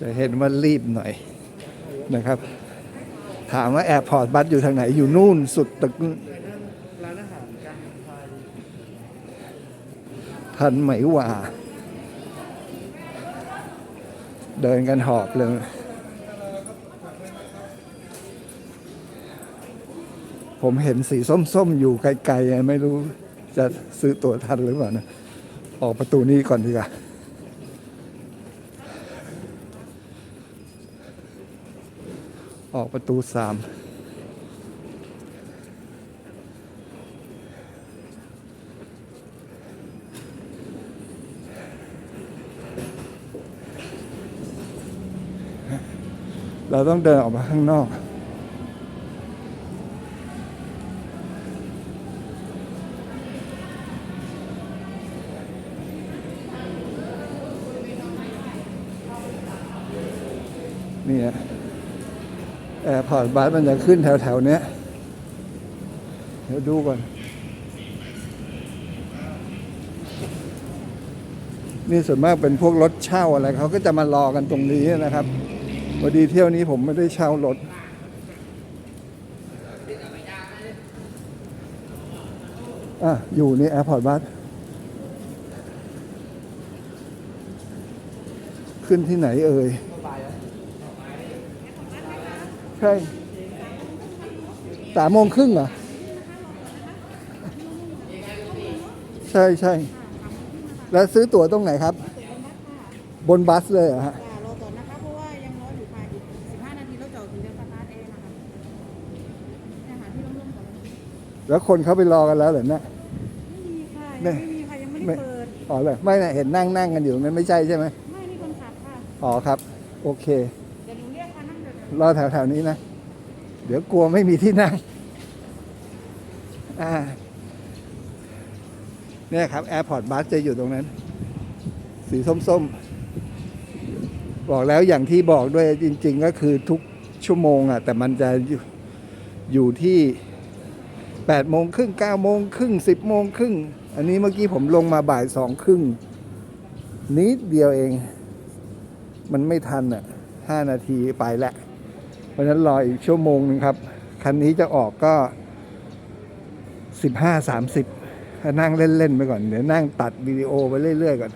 จะเห็นว่ารีบหน่อยนะครับ ถามว่าแอร์พอร์ตบัสอยู่ทางไหน อยู่นู่นสุดตึกนู่นร้านอาหารการบินไทยทันไหมว่า เดินกันหอบเลยผมเห็นสีส้มๆ อยู่ไกลๆ ไม่รู้จะซื้อตั๋วทันหรือเปล่านะ ออกประตูนี้ก่อนดีกว่า ออกประตูสามเราต้องเดินออกมาข้างนอกนี่นะ แอร์พอร์ตบัสมันจะขึ้นแถวๆเนี้ยเดี๋ยวดูก่อน นี่ส่วนมากเป็นพวกรถเช่าอะไรเขาก็จะมารอกันตรงนี้นะครับพอดีเที่ยวนี้ผมไม่ได้เช่ารถอะอยู่ในแอร์พอร์ตบัสขึ้นที่ไหนเอ่ย ใช่สามโมงครึ่งเหรอ ใช่ใช่แล้วซื้อตั๋วตรงไหนครับ บนบัสเลยเหรอฮะค่ะรอก่อนนะคะเพราะว่ายังร้อนอยู่ค่ะอีก15นาทีแล้วจะออกถึงจะสตาร์ทเองนะคะเนี่ยหาที่ร่มๆก่อนแล้วคนเขาไปรอกันแล้วเหรอเนี่ยไม่มีค่ะไม่ยังไม่มีค่ะยังไม่ไม่ได้เปิดอ๋อเลยไม่นะเห็นนั่งนั่งกันอยู่นั้นไม่ใช่ใช่ไหมไม่นี่คนขับค่ะอ๋อครับ โอเค รอแถวแถวๆนี้นะ เดี๋ยวกลัวไม่มีที่นั่ง อ่า เนี่ยครับแอร์พอร์ตบัสจะอยู่ตรงนั้น สีส้มๆ บอกแล้วอย่างที่บอกด้วยจริง ๆ ก็คือทุกชั่วโมงอะ แต่มันจะอยู่อยู่ที่แปดโมงครึ่งเก้าโมงครึ่งสิบโมงครึ่ง อันนี้เมื่อกี้ผมลงมาบ่ายสองครึ่งนิดเดียวเอง มันไม่ทันอะห้านาทีไปแล้ว เพราะฉะนั้นรออีกชั่วโมงหนึ่งครับ คันนี้จะออกก็สิบห้าสามสิบนั่งเล่นๆไปก่อน เดี๋ยวนั่งตัดวิดีโอไปเรื่อยๆก่อน